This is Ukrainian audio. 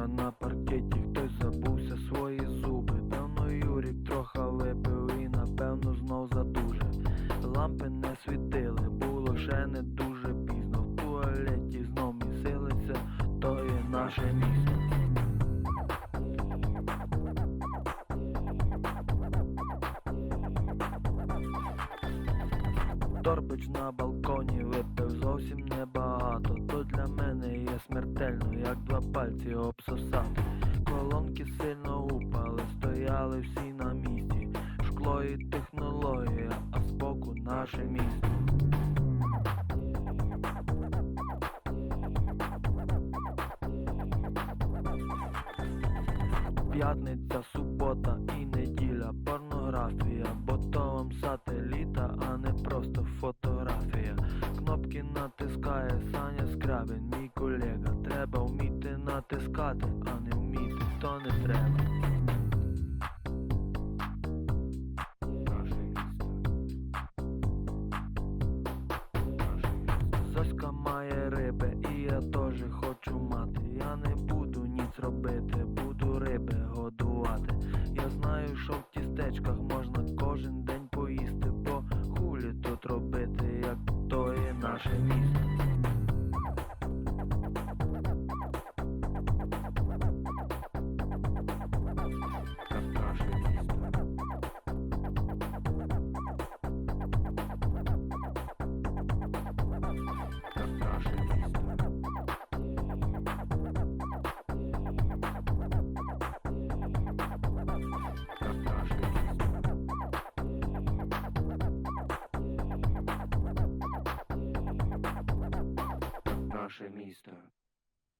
Вчора на паркеті хтось забувся свої зуби. Певно, Юрік трохи випив і напевно знов задужив. Лампи не світили, було ще не дуже пізно. В туалеті знов місилися, то є наше місто. Торбич на балконі випив зовсім небагато. Пальці обсосати. Колонки сильно упали, стояли всі на місці. Шкло і технологія, а збоку наше місто. П'ятниця, субота і неділя, порнографія, бо то вам сателіта, а не просто фотографія. Кнопки натискає Саня Скрябин, мій колега. Треба вміти натискати, а не вміти, то не треба. Соська має риби, і я теж хочу мати. Я не буду ніц робити, буду риби годувати. Я знаю, що в тістечках можна кожен день поїсти, бо хулі тут робити, як то є наше місто. Наше місто.